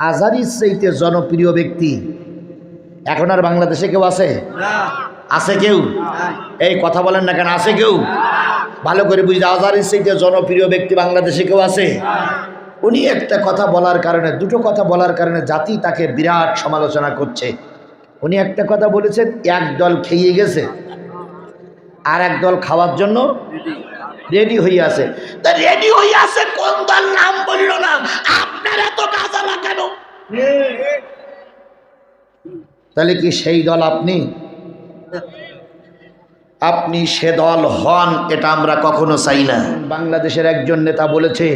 আজারির চাইতে জনপ্রিয় ব্যক্তি। এখন আর বাংলাদেশে কেউ আছে? আছে কেউ? এই কথা বলেন না কেন আছে কেউ? ভালো করে বুঝতে আজারির চাইতে জনপ্রিয় ব্যক্তি বাংলাদেশে কেউ আছে? উনি একটা কথা বলার কারণে দুটো কথা বলার কারণে জাতি তাকে বিরাট সমালোচনা করছে। উনি একটা কথা বলেছেন এক দল খেয়ে গেছে। আর এক দল খাওয়ার জন্য রেডি আছে। তা রেডি আছে কোন দল নাম বলল না? আপনার এত গাজালা কেন? তাহলে কি সেই দল আপনি? আপনি সে দল হন, এটা আমরা কখনো চাই না। বাংলাদেশের একজন নেতা বলেছে,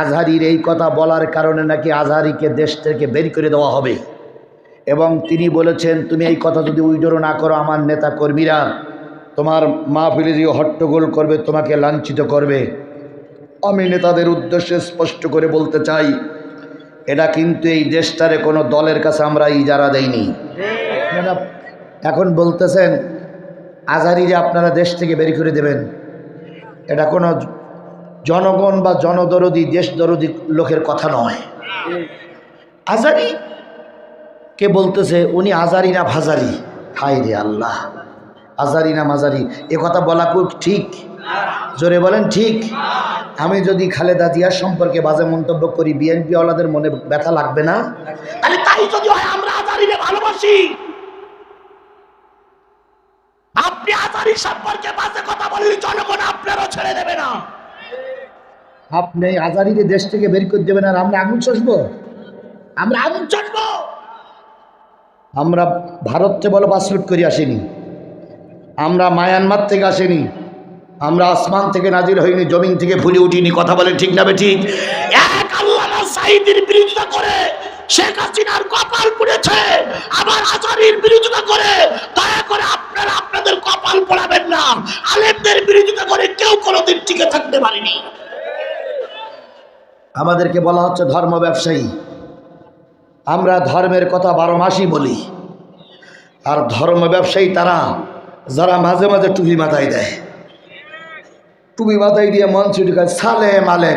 আজহারির এই কথা বলার কারণে নাকি আজহারিকে দেশ থেকে বের করে দেওয়া হবে। এবং তিনি বলেছেন, তুমি এই কথা যদি উইডোরো না করো আমার নেতা কর্মীরা তোমার মাহফিলে যে হট্টগোল করবে, তোমাকে লাঞ্ছিত করবে। আমি নেতাদের উদ্দেশ্যে স্পষ্ট করে বলতে চাই এটা কিন্তু এই দেশটারে কোনো দলের কাছে আমরা ইজারা দেইনি। এখন বলতেছেন আজারিরে আপনারা দেশ থেকে বের করে দেবেন, এটা কোনো জনগণ বা জনদরদি, দেশদরদি লোকের কথা নয়। আজারি? কে বলতেছে, উনি আজারি না ভাজারি? হাই রে আল্লাহ। আজারি না মাজারি? এ কথা বলা ঠিক। জোরে বলেন, ঠিক। আমি যদি খালেদা জিয়ার সম্পর্কে বাজে মন্তব্য করি বিএনপি ওয়ালাদের মনে ব্যথা লাগবে না? তাহলে তাই যদি হয়, আমরা আজারিরে ভালোবাসি। আপনি আজারি সম্পর্কে বাজে কথা বললে জনগণ আপনারও ছেড়ে দেবে না। আপনি আজারিকে দেশ থেকে বের করে দেবেন আর আমরা আগুন চষবো? আমরা আগুন চষবো। আমরা ভারত থেকে বলো পাসপোর্ট করে আসিনি। আমরা মায়ানমার থেকে আসেনি, আমরা আসমান থেকে নাজির হইনি, জমিন থেকে ভুলে উঠিনি, কথা বলে ঠিক না ঠিক এক আল্লামা সাইদের বিরোধিতা করে শেখ হাসিনার কপাল পুড়েছে, আবার আজারির বিরোধিতা করে, দয়া করে আপনারা আপনাদের কপাল পোড়াবেন না, আলেমদের বিরোধিতা করে কেউ কোনোদিন টিকে থাকতে পারেনি। আমাদেরকে বলা হচ্ছে ধর্ম ব্যবসায়ী। আমরা ধর্মের কথা বারো মাসই বলি। আর ধর্ম ব্যবসায়ী তারা যারা মাঝে মাঝে টুপি মাথায় দেয়। টুপি মাথায় দিয়ে মঞ্চ ঢুকায় সালে মালে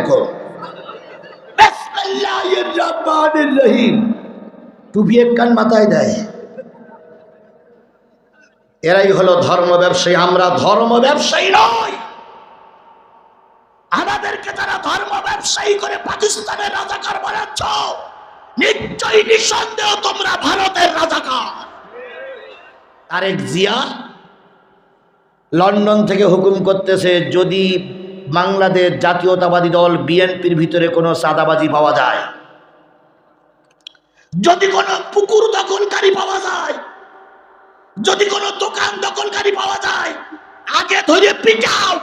রহিম টুপি এক কান মাথায় দেয়। এরাই হলো ধর্ম ব্যবসায়ী। আমরা ধর্ম ব্যবসায়ী নই। আমাদেরকে তারা ধর্ম ব্যবসায়ী করে পাকিস্তানের রাজাকার বানাচ্ছ, নিশ্চয়ই নিঃসন্দেহ তোমরা ভারতের রাজাকার। তারেক জিয়া লন্ডন থেকে হুকুম করতেছে যদি বাংলাদেশ জাতীয়তাবাদী দল বিএনপির ভিতরে কোনো সাদাবাজি পাওয়া যায়। যদি কোনো পুকুর দখলকারী পাওয়া যায়, যদি কোনো দোকান দখলকারী পাওয়া যায়, আগে ধরে পিটাও,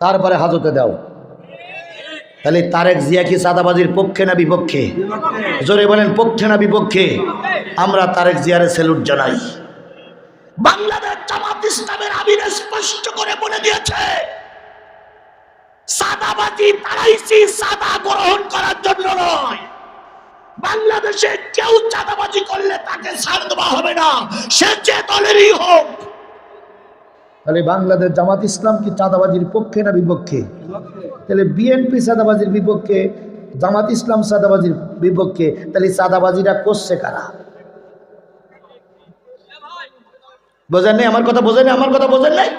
তারপরে হাজতে দাও। তাহলে তারেক জিয়া কি সাদাবাজির পক্ষে না বিপক্ষে? জোরে বলেন, পক্ষে না বিপক্ষে? আমরা তারেক জিয়ারে স্যালুট জানাই। বাংলাদেশ জামাত ইসলামের আমির স্পষ্ট করে বলে দিয়েছে, সাদাবাজি তারাইছি সাদা গ্রহণ করার জন্য নয়। বাংলাদেশে কেউ চাঁদাবাজি করলে তাকে ছাড় দেওয়া হবে না, সে যে দলেরই হোক। তাহলে বাংলাদেশ জামাত ইসলাম কি চাঁদাবাজির পক্ষে না বিপক্ষে? তাহলে বিএনপি সাদাবাজির বিপক্ষে, জামাত ইসলাম সাদাবাজির বিপক্ষে, তাহলে সাদাবাজিরা করছে কারা? বোঝেন নাই? আমার কথা বোঝেন নাই? আমার কথা বোঝেন নাই?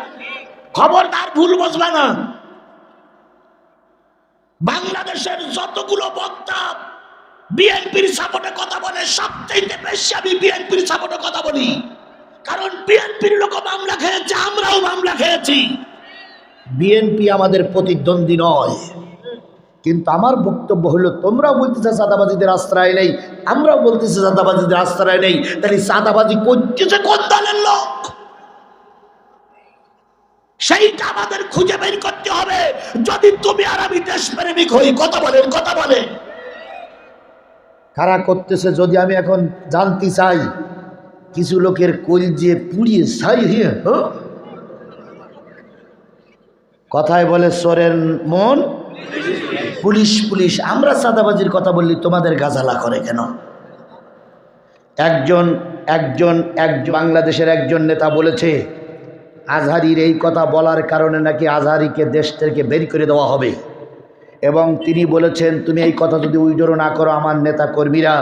খবরদার ভুল বসবে না। বাংলাদেশের যতগুলো বক্তা বিএনপির সাপোর্টে কথা বলে সবচেয়ে বেশি আমি বিএনপির সাপোর্টে কথা বলি। কারণ বিএনপির লোক মামলা খেয়েছে, আমরাও মামলা খেয়েছি। বিএনপি আমাদের প্রতিদ্বন্দ্বী নয়। কিন্তু আমার বক্তব্য হলো, তোমরাও বলতেছে সাদাবাজিদের আশ্রয় নেই, আমরাও বলতেছি সাদাবাজিদের আশ্রয় নেই, তাহলে সাদাবাজি করতেছে কোন দলের লোক? সেইটা আমাদের খুঁজে বের করতে হবে। যদি তুমি আর আমি দেশপ্রেমিক হই, কথা বলেন, কথা বলে কারা করতেছে যদি আমি এখন জানতে চাই, কিছু লোকের কল যে পুড়িয়ে হয়ে হ্যাঁ? কথায় বলে সোরের মন। পুলিশ পুলিশ, আমরা সাদাবাজির কথা বললি, তোমাদের গাজালা করে কেন? একজন একজন এক বাংলাদেশের একজন নেতা বলেছে, আজহারির এই কথা বলার কারণে নাকি আজহারিকে দেশ থেকে বের করে দেওয়া হবে। এবং তিনি বলেছেন, তুমি এই কথা যদি উইডোরো না করো, আমার নেতা কর্মীরা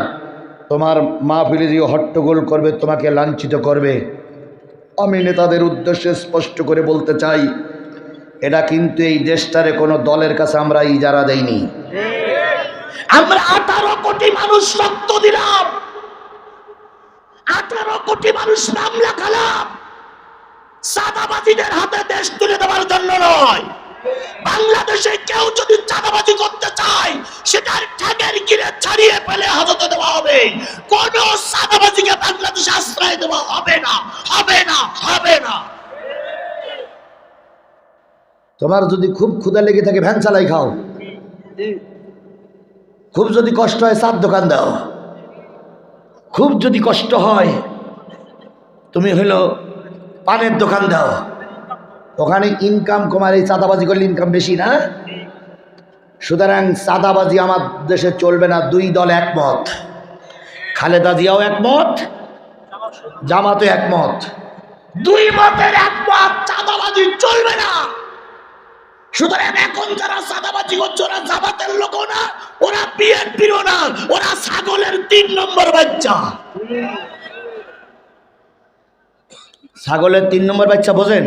তোমার মাহফিলে যে হট্টগোল করবে, তোমাকে লাঞ্ছিত করবে। আমি নেতাদের উদ্দেশ্যে স্পষ্ট করে বলতে চাই এটা কিন্তু এই দেশটারে কোনো দলের কাছে আমরা ইজারা দেইনি। আমরা আঠারো কোটি মানুষ রক্ত দিলাম। আঠারো কোটি মানুষ মামলা খালাম। সাদাবাজিদের হাতে দেশ তুলে দেওয়ার জন্য নয়। বাংলাদেশে কেউ যদি চাঁদাবাজি করতে চায়, সেটার ঠ্যাগের গিরে ছাড়িয়ে ফেলে হাজতে দেওয়া হবে। কোন চাঁদাবাজিকে বাংলাদেশে আশ্রয় দেওয়া হবে না হবে না হবে না। তোমার যদি খুব ক্ষুদা লেগে থাকে ভ্যান চালাই খাও। খুব যদি কষ্ট হয় চার দোকান দাও। খুব যদি কষ্ট হয় তুমি হইল পানের দোকান দাও। ওখানে ইনকাম কমার এই চাঁদাবাজি করলে ইনকাম বেশি না? সুতরাং চাঁদাবাজি আমার দেশে চলবে না দুই দল একমত। খালেদা জিয়াও একমত জামাতে একমত। দুই মতের একমত চাঁদাবাজি চলবে না। সুতরাং এখন যারা চাঁদাবাজি করছে, ওরা জামাতের লোকও না, ওরা বিএনপিরও না, ওরা ছাগলের তিন নম্বর বাচ্চা। ছাগলের তিন নম্বর বাচ্চা বোঝেন?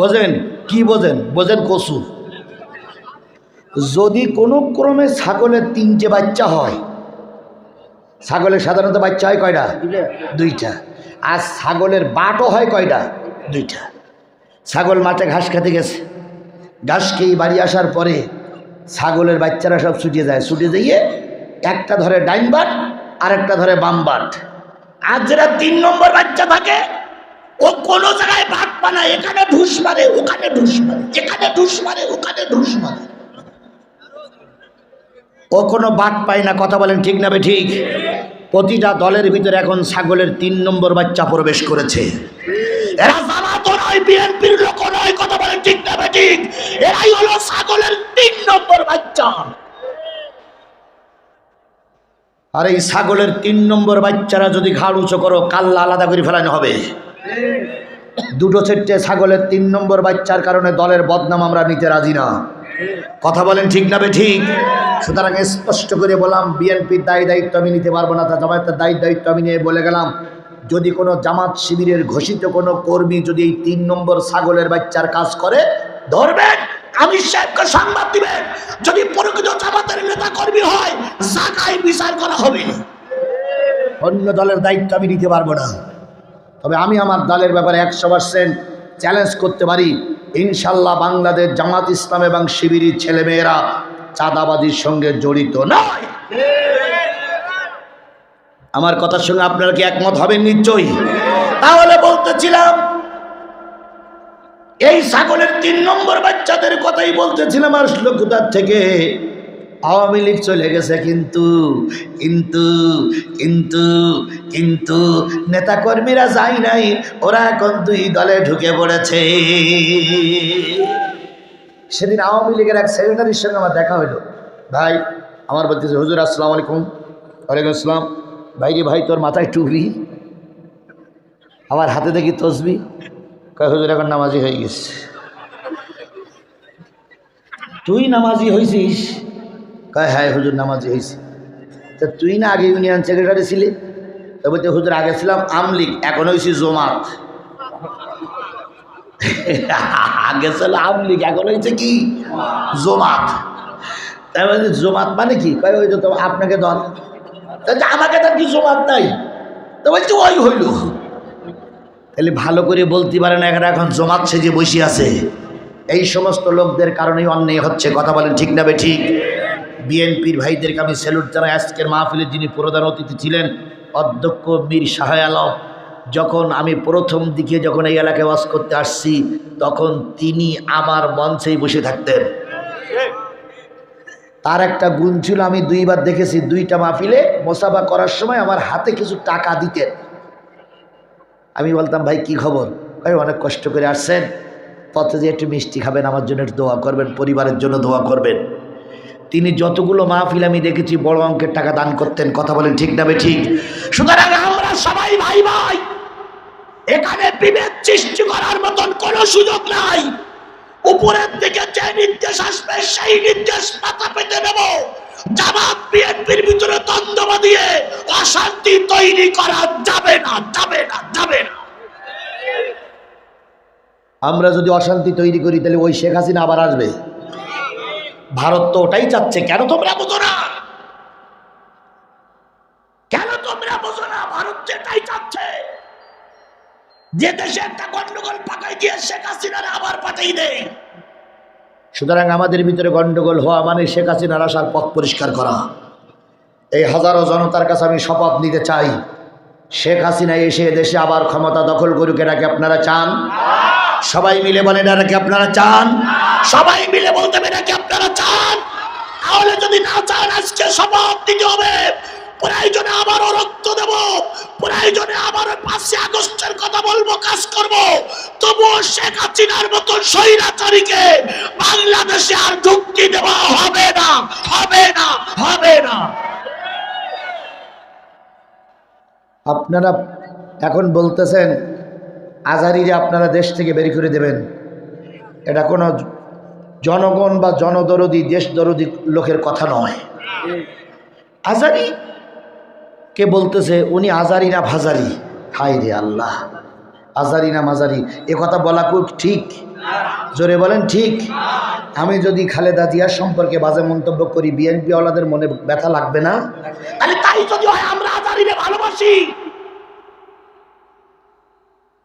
বোঝেন? কি বোঝেন? বোঝেন কসু। যদি কোনো ক্রমে ছাগলের তিনটে বাচ্চা হয়, ছাগলের সাধারণত বাচ্চা হয় কয়টা? দুইটা। আর ছাগলের বাটও হয় কয়টা? দুইটা। ছাগল মাঠে ঘাস খেতে গেছে। ঘাস খেয়ে বাড়ি আসার পরে ছাগলের বাচ্চারা সব ছুটে যায়। ছুটে যাইয়ে একটা ধরে ডাইন বাট আর একটা ধরে বাম বাট। আর যেটা তিন নম্বর বাচ্চা থাকে, ও কোনো জায়গায় ভাগ পানা এখানে ঢুস মারে, ওখানে ঢুস মারে। এখানে ঢুস মারে, ওখানে ঢুস মারে। ও কোনো বাদ পায় না। কথা বলেন ঠিক না ঠিক? প্রতিটা দলের ভিতরে এখন ছাগলের তিন নম্বর বাচ্চা প্রবেশ করেছে। এরা জামাত নয়, বিএনপির লোক নয়, কথা বলেন ঠিক না ঠিক। এরাই হলো ছাগলের তিন নম্বর বাচ্চা। আর এই ছাগলের তিন নম্বর বাচ্চারা যদি ঘাড় উঁচু করো, কাল্লা আলাদা করে ফেলানো হবে। দুটো চারটে ছাগলের তিন নম্বর বাচ্চার কারণে দলের বদনাম আমরা নিতে রাজি না। কথা বলেন ঠিক না ঠিক? সুতরাং স্পষ্ট করে বললাম, বিএনপির দায়ী দায়িত্ব আমি নিতে পারব না, তা জামায়াতের দায়ী দায়িত্ব আমি নিয়ে বলে গেলাম। যদি কোনো জামাত শিবিরের ঘোষিত কোনো কর্মী যদি এই তিন নম্বর ছাগলের বাচ্চার কাজ করে, ধরবেন। আমি সাহেবকে সংবাদ দিবেন। যদি প্রকৃত জামাতের নেতা কর্মী হয় জায়গায় বিচার করা হবে। অন্য দলের দায়িত্ব আমি নিতে পারব না। তবে আমি আমার দলের ব্যাপারে একশো পার্সেন্ট চ্যালেঞ্জ করতে পারি। ইনশাল্লাহ বাংলাদেশ জামাত ইসলাম এবং শিবিরের ছেলেমেয়েরা চাঁদাবাজির সঙ্গে জড়িত নয়। আমার কথার সঙ্গে আপনারা কি একমত হবেন নিশ্চয়ই? তাহলে বলতেছিলাম, এই ছাগলের তিন নম্বর বাচ্চাদের কথাই বলতেছিলাম আর শ্লোকতার থেকে। আওয়ামী লীগ চলে গেছে কিন্তু কিন্তু কিন্তু কিন্তু নেতাকর্মীরা যায় নাই, ওরা এখন দুই দলে ঢুকে পড়েছে। সেদিন আওয়ামী লীগের এক সেক্রেটারির সঙ্গে আমার দেখা হলো ভাই, আমার বলতেছে, হুজুর, আসসালামু আলাইকুম। ওয়ালাইকুম আসসালাম। ভাই রে ভাই, তোর মাথায় টুকরি আমার হাতে দেখি তসবি। কয়, হুজুর, এখন নামাজি হয়ে গেছে। তুই নামাজি হয়েছিস কয় হ্যাঁ হুজুর, নামাজি হয়েছি তা তুই না আগে ইউনিয়ন সেক্রেটারি ছিলি? তবে বলতে, হুজুর, আগে ছিলাম আমলিগ, এখন হয়েছি জমাত। আগে ছিল আমলিগ, এখন হয়েছে কি? জমাত। তাই জমাত মানে কি? কয়, ওই তো আপনাকে দল আমাকে তার কিছু জমাত নাই। তো বলছি, ওই হইল। তাহলে ভালো করে বলতে পারে না এখানে এখন জমাত সেজে বসে আছে। এই সমস্ত লোকদের কারণেই অন্যায় হচ্ছে, কথা বলেন ঠিক না ঠিক? বিএনপির ভাইদেরকে আমি স্যালুট জানাই। আজকের মাহফিলের যিনি প্রধান অতিথি ছিলেন, অধ্যক্ষ মীর শাহ আলম, যখন আমি প্রথম দিকে যখন এই এলাকায় বাস করতে আসছি, তখন তিনি আমার মঞ্চেই বসে থাকতেন। তার একটা গুণ ছিল, আমি দুইবার দেখেছি দুইটা মাহফিলে মোসাফা করার সময় আমার হাতে কিছু টাকা দিতেন। আমি বলতাম, ভাই, কি খবর? ভাই, অনেক কষ্ট করে আসছেন। পথে যে একটু মিষ্টি খাবেন, আমার জন্য একটু দোয়া করবেন, পরিবারের জন্য দোয়া করবেন। তিনি যতগুলো মাহফিল আমি দেখেছি, বড় অঙ্কের টাকা দান করতেন, কথা বলেন ঠিক না ঠিক সুতরাং আমরা সবাই ভাই ভাই এখানে বিভেদ সৃষ্টি করার মতন কোনো সুযোগ নাই। উপরের দিকে যে নির্দেশ আসবে, সেই নির্দেশ মাথা পেতে নেব। জামাত বিএনপির ভিতরে দ্বন্দ্ব দিয়ে অশান্তি তৈরি করা যাবে না যাবে না যাবে না। আমরা যদি অশান্তি তৈরি করি, তাহলে ওই শেখ হাসিনা আবার আসবে। ভারত তো ওটাই চাচ্ছে। কেন তোমরা বুঝো না কেন তোমরা বোঝো না ভারত যেটাই চাচ্ছে যে দেশে একটা গন্ডগোল পাকাই দিয়ে শেখ হাসিনার আবার পাঠাই দেয়। সুতরাং আমাদের ভিতরে গন্ডগোল হওয়া মানে শেখ হাসিনার আসার পথ পরিষ্কার করা। এই হাজারো জনতার কাছে আমি শপথ নিতে চাই, শেখ হাসিনা এসে দেশে আবার ক্ষমতা দখল করুক এটাকে আপনারা চান? সবাই মিলে বলেন এটাকে আপনারা চান? সবাই মিলে বলতে এটাকে আপনারা চান? তাহলে যদি না চান, আজকে শপথ নিতে হবে। প্রয়োজনে আবারও রক্ত দেব। প্রয়োজনে আবারও পাঁচই আগস্টের কথা বলব, কাজ করব। তবুও শেখ হাসিনার মতন স্বৈরাচারীকে বাংলাদেশে আর ঢুকতে দেওয়া হবে না হবে না হবে না। আপনারা এখন বলতেছেন, আজারিরে আপনারা দেশ থেকে বের করে দেবেন। এটা কোনো জনগণ বা জনদরদি দেশ দরদি লোকের কথা নয়। আজারি কে বলতেছে উনি আজারি না ভাজারি? হাই রে আল্লাহ। আজারি না মাজারি? এ কথা বলা খুব ঠিক? জোরে বলেন ঠিক? আমি যদি খালেদা জিয়ার সম্পর্কে বাজে মন্তব্য করি বিএনপি ওয়ালাদের মনে ব্যথা লাগবে না? তাহলে তাই যদি হয় আমরা আজারিরে ভালোবাসি।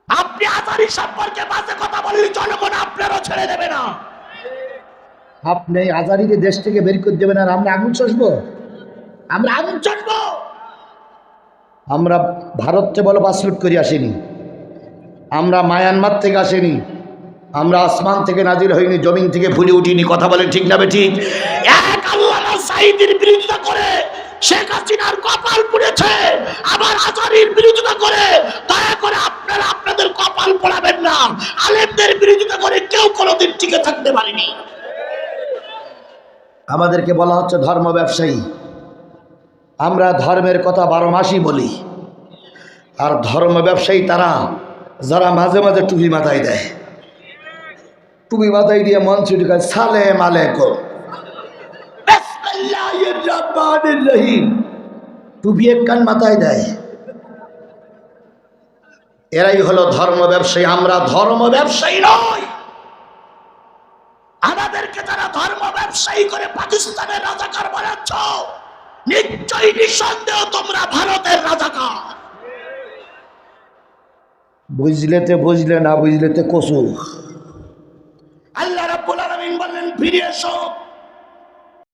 আপনি আজারি সম্পর্কে বাজে কথা বললে জনগণ আপনারও ছেড়ে দেবে না। আপনি আজারিকে দেশ থেকে বের করে দেবেন আর আমরা আগুন চষবো আমরা আগুন চষবো আমরা ভারত বলো পাসপোর্ট করে আসিনি। আমরা মায়ানমার থেকে আসিনি। আমরা আসমান থেকে নাজির হইনি, জমিন থেকে ফুলে উঠিনি। কথা বলে ঠিক না ঠিক এক আল্লাহ বিরোধিতা করে কপাল বিরোধিতা করে। দয়া করে আপনাদের কপাল না। বিরোধিতা করে কেউ থাকতে পারেনি। আমাদেরকে বলা হচ্ছে ধর্ম ব্যবসায়ী। আমরা ধর্মের কথা বারো মাসই বলি। আর ধর্ম ব্যবসায়ী তারা যারা মাঝে মাঝে টুপি মাথায় দেয়। টুপি মাথায় দিয়ে মঞ্চ ঢুকায় সালেম আলেকুম টুপি এক কান মাথায় দেয়। এরাই হলো ধর্ম ব্যবসায়ী। আমরা ধর্ম ব্যবসায়ী নই আমাদেরকে যারা ধর্ম ব্যবসায়ী করে পাকিস্তানের রাজাকার বানাচ্ছ নিশ্চয়ই নিঃসন্দেহ তোমরা ভারতের রাজাকার। বুঝলেতে বুঝলে না বুঝলেতে কসু